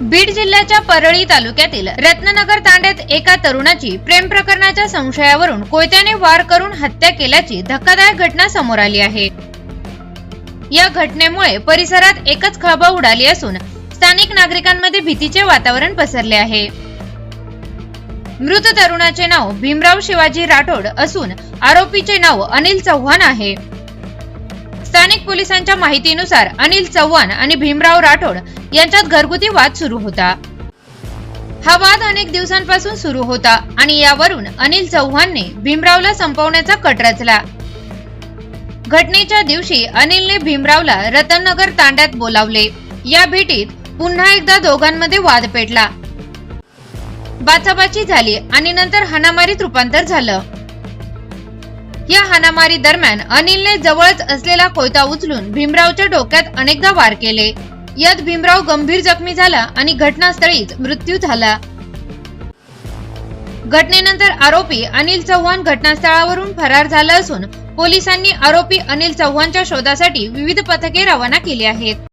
बीड जिल्ह्याच्या परळी तालुक्यातील रत्ननगर तांड्यात एका तरुणाची प्रेम प्रकरणाच्या संशयावरून कोयत्याने वार करून हत्या केल्याची धक्कादायक घटना समोर आली आहे. या घटनेमुळे परिसरात एकच खळबळ उडाली असून स्थानिक नागरिकांमध्ये भीतीचे वातावरण पसरले आहे. मृत तरुणाचे नाव भीमराव शिवाजी राठोड असून आरोपीचे नाव अनिल चव्हाण आहे. स्थानिक पोलिसांच्या माहितीनुसार अनिल चव्हाण आणि भीमराव राठोड यांच्यात घरगुती वाद सुरू होता. हा वाद अनेक दिवसांपासून सुरू होता आणि यावरून अनिल चव्हाणने भीमरावला संपवण्याचा कट रचला. घटनेच्या दिवशी अनिलने भीमरावला रतननगर तांड्यात बोलावले. या भेटीत पुन्हा एकदा दोघांमध्ये वाद पेटला. बाचाबाची झाली आणि नंतर हाणामारीत रूपांतर झालं. या हाणामारी दरम्यान अनिलने जवळच असलेला कोयता उचलून भीमरावच्या डोक्यात अनेकदा वार केले. यात भीमराव गंभीर जखमी झाला आणि घटनास्थळीच मृत्यू झाला. घटनेनंतर आरोपी अनिल चव्हाण घटनास्थळावरून फरार झाला असून पोलिसांनी आरोपी अनिल चव्हाणच्या शोधासाठी विविध पथके रवाना केली आहेत.